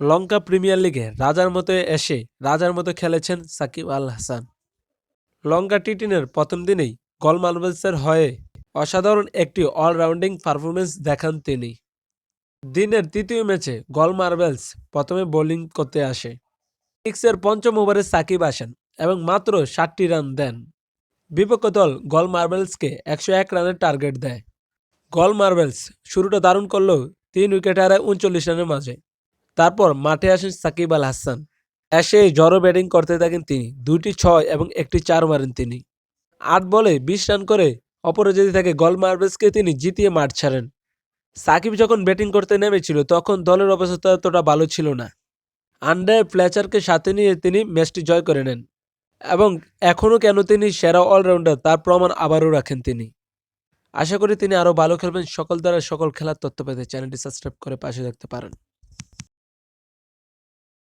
লঙ্কা premier লিগে রাজার মতো এসে রাজার মতো খেলেছেন সাকিব আল হাসান। লঙ্কা টি টেনের প্রথম দিনেই গল মার্বেলসের হয়ে অসাধারণ একটি অলরাউন্ডিং পারফরমেন্স দেখান তিনি। দিনের তৃতীয় ম্যাচে গল মার্বেলস প্রথমে বোলিং করতে আসে। ইনিংসের পঞ্চম ওভারে সাকিব আসেন এবং মাত্র ষাটটি রান দেন। বিপক্ষ দল গল মার্বেলসকে একশো এক রানের টার্গেট দেয়। গল মার্বেলস শুরুটা দারুণ করলেও তিন উইকেট হারায় উনচল্লিশ রানের মাঝে। তারপর মাঠে আসেন সাকিব আল হাসান। এসে জড়ো ব্যাটিং করতে থাকেন তিনি। দুইটি ছয় এবং একটি চার মারেন তিনি। আট বলে বিশ রান করে অপরাজিত থেকে গল মার্বেলসকে তিনি জিতিয়ে মাঠ ছাড়েন। সাকিব যখন ব্যাটিং করতে নেমেছিল, তখন দলের অবস্থা এতটা ভালো ছিল না। আন্ডার ফ্লেচারকে সাথে নিয়ে তিনি ম্যাচটি জয় করে নেন এবং এখনও কেন তিনি সেরা অলরাউন্ডার তার প্রমাণ আবারও রাখেন তিনি। আশা করি তিনি আরও ভালো খেলবেন। সকল দ্বারা সকল খেলার তথ্য পেতে চ্যানেলটি সাবস্ক্রাইব করে পাশে থাকতে পারেন।